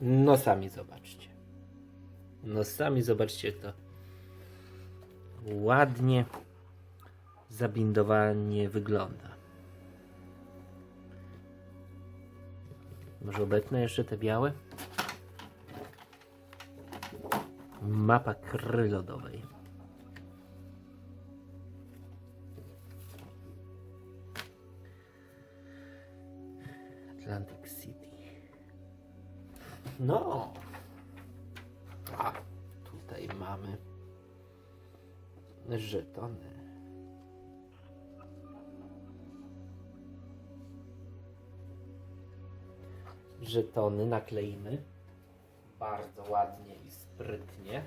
No sami zobaczcie. No sami zobaczcie to ładnie zabindowanie wygląda. Może obetnę jeszcze te białe? Mapa kry lodowej. Atlantic City. No. A tutaj mamy żetony. Żetony nakleimy bardzo ładnie i sprytnie.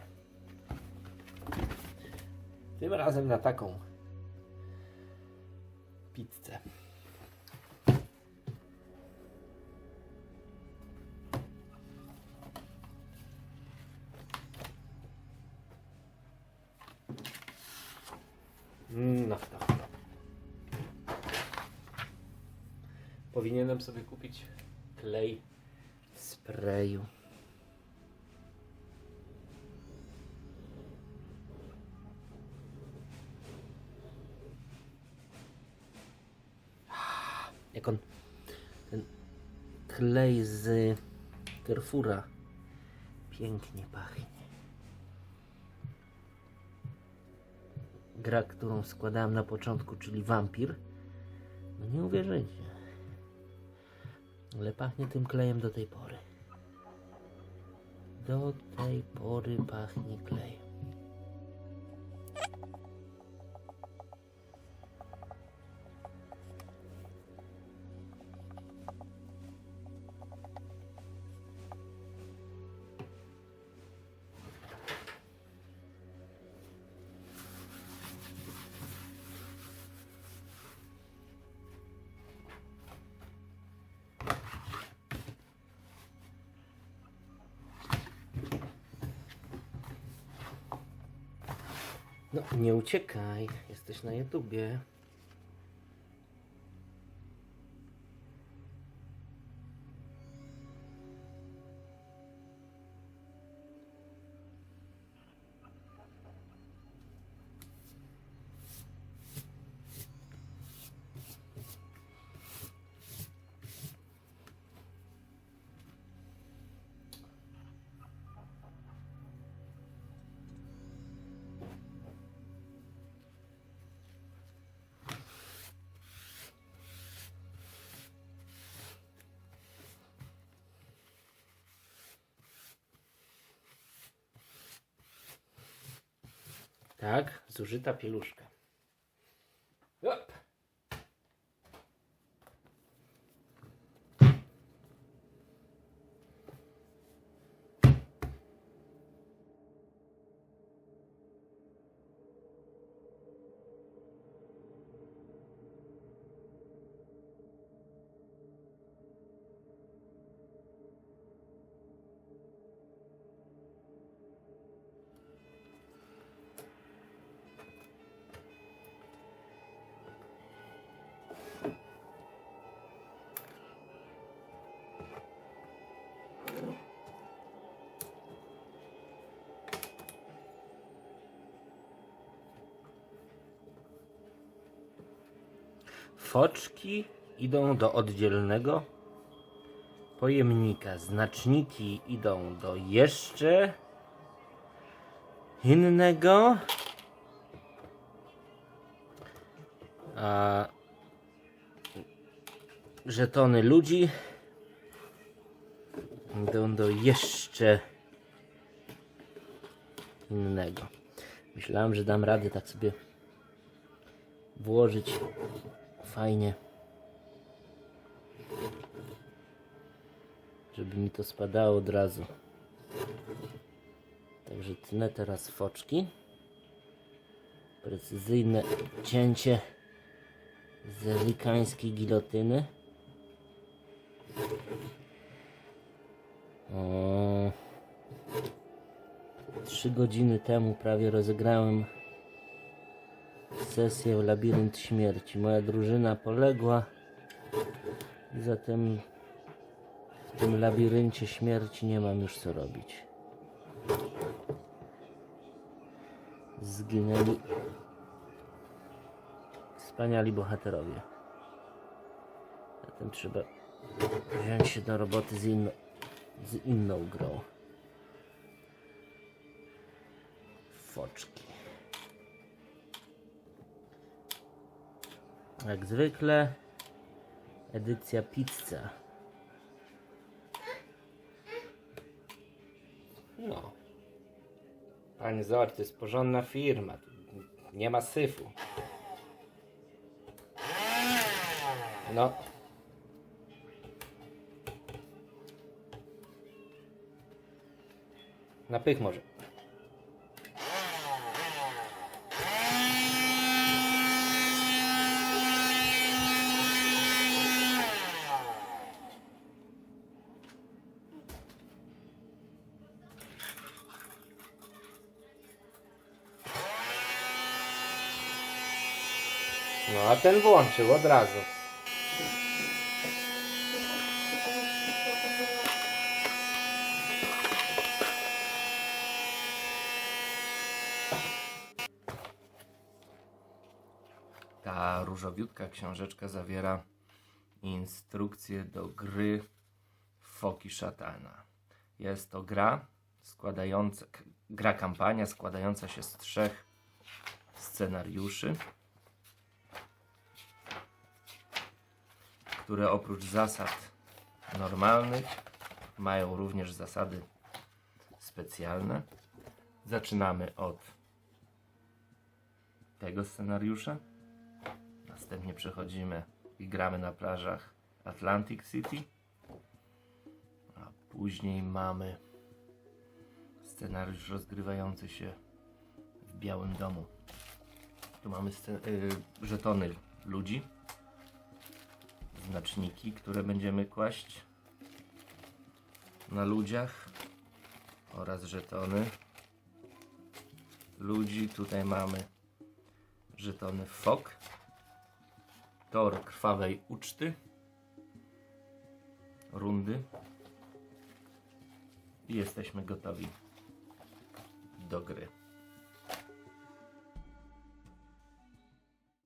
Tym razem na taką pizzę. To. Powinienem sobie kupić klej w sprayu. Jak on ten klej z Carrefoura pięknie pachnie. Gra, którą składałem na początku, czyli Wampir. No nie uwierzycie. Ale pachnie tym klejem do tej pory. Do tej pory pachnie klejem. No, nie uciekaj. Jesteś na YouTubie. Tak, zużyta pieluszka. Foczki idą do oddzielnego pojemnika. Znaczniki idą do jeszcze innego. A żetony ludzi idą do jeszcze innego. Myślałem, że dam radę tak sobie włożyć fajnie. Żeby mi to spadało od razu. Także tnę teraz foczki. Precyzyjne cięcie z likańskiej gilotyny. O, Trzy godziny temu prawie rozegrałem sesję Labirynt Śmierci. Moja drużyna poległa i zatem W tym labiryncie śmierci nie mam już co robić. Zginęli wspaniali bohaterowie. Zatem trzeba wziąć się do roboty z, inno, z inną grą. Foczki. Jak zwykle edycja pizza. No. Panie zobacz, to jest porządna firma. Nie ma syfu. No. Na pych może. No a ten włączył od razu. Ta różowiutka książeczka zawiera instrukcję do gry Foki Szatana. Jest to gra składająca, gra kampania składająca się z trzech scenariuszy, które oprócz zasad normalnych mają również zasady specjalne. Zaczynamy od tego scenariusza. Następnie przechodzimy i gramy na plażach Atlantic City. A później mamy scenariusz rozgrywający się w Białym Domu. Tu mamy y, żetony ludzi, znaczniki, które będziemy kłaść na ludziach oraz żetony ludzi. Tutaj mamy żetony FOK tor krwawej uczty, rundy i jesteśmy gotowi do gry.